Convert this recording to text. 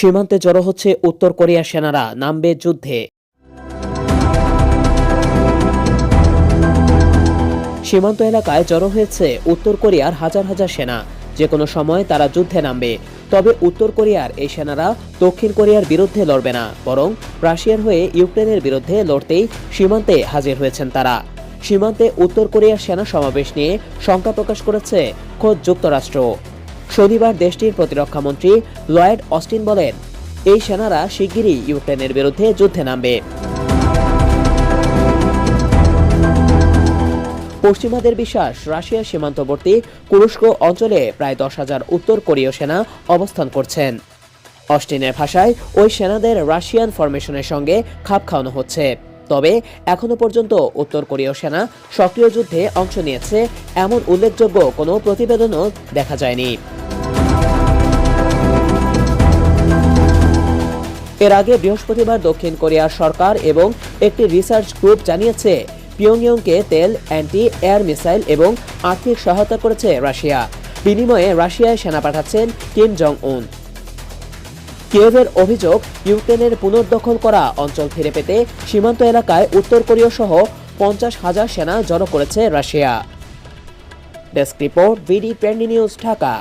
সীমান্তে জড়ো হচ্ছে উত্তর কোরিয়ার সেনারা, নামবে যুদ্ধে। সীমান্ত এলাকায় জড়ো হয়েছে উত্তর কোরিয়ার হাজার হাজার সেনা। যে কোনো সময় তারা যুদ্ধে নামবে। তবে উত্তর কোরিয়ার এই সেনারা দক্ষিণ কোরিয়ার বিরুদ্ধে লড়বে না, বরং রাশিয়ার হয়ে ইউক্রেনের বিরুদ্ধে লড়তেই সীমান্তে হাজির হয়েছেন তারা। সীমান্তে উত্তর কোরিয়ার সেনা সমাবেশ নিয়ে শঙ্কা প্রকাশ করেছে খোদ যুক্তরাষ্ট্র শনিবার দেশটির প্রতিরক্ষামন্ত্রী লয়েড অস্টিন বলেন, এই সেনারা শিগগিরই ইউক্রেনের বিরুদ্ধে যুদ্ধে নামবে। পশ্চিমাদের বিশ্বাস, রাশিয়ার সীমান্তবর্তী কুরস্ক অঞ্চলে প্রায় দশ হাজার উত্তর কোরীয় সেনা অবস্থান করছেন। অস্টিনের ভাষায়, ওই সেনাদের রাশিয়ান ফরমেশনের সঙ্গে খাপ খাওয়ানো হচ্ছে। তবে এখনও পর্যন্ত উত্তর কোরীয় সেনা সক্রিয় যুদ্ধে অংশ নিয়েছে, এমন উল্লেখযোগ্য কোনো প্রতিবেদনও দেখা যায়নি। এর আগে বৃহস্পতিবার দক্ষিণ কোরিয়ার সরকার এবং একটি রিসার্চ গ্রুপ জানিয়েছে, পিয়ংইয়ংকে তেল, অ্যান্টি এয়ার মিসাইল এবং আর্থিক সহায়তা করেছে রাশিয়া। বিনিময়ে রাশিয়ায় সেনা পাঠাচ্ছেন কিম জং উন কিয়েভের অভিযোগ, ইউক্রেনের পুনর্দখল করা অঞ্চল ফিরে পেতে সীমান্ত এলাকায় উত্তর কোরিয়া সহ পঞ্চাশ হাজার সেনা জড়ো করেছে Russia. Desk report BD trendy news, Dhaka.